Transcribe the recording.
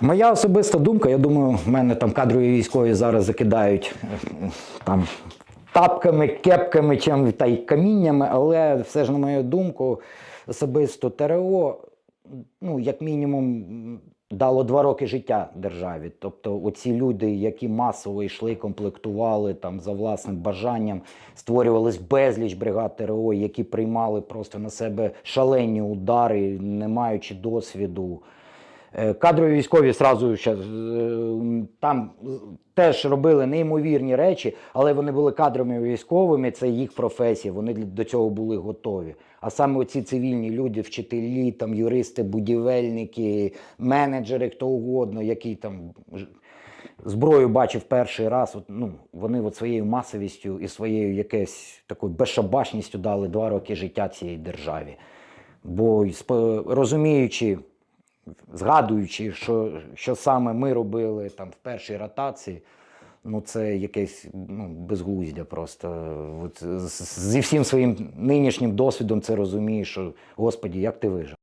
Моя особиста думка, я думаю, в мене там кадрові військові зараз закидають е, там тапками, кепками, чим та й каміннями, але все ж, на мою думку, особисто ТРО, ну, як мінімум, дало два роки життя державі. Тобто, оці люди, які масово йшли, комплектували там за власним бажанням, створювались безліч бригад ТРО, які приймали просто на себе шалені удари, не маючи досвіду. Е, Кадрові військові сразу е, там теж робили неймовірні речі, але вони були кадровими військовими, це їх професія, вони до цього були готові. А саме оці цивільні люди, вчителі, там, юристи, будівельники, менеджери, хто угодно, які там зброю бачив перший раз, от, ну, вони от своєю масовістю і своєю якесь такою безшабашністю дали два роки життя цій державі. Бо розуміючи, згадуючи, що, що саме ми робили там в першій ротації, ну це якесь ну, безглуздя просто. От, зі всім своїм нинішнім досвідом це розумієш, що Господі, як ти вижив.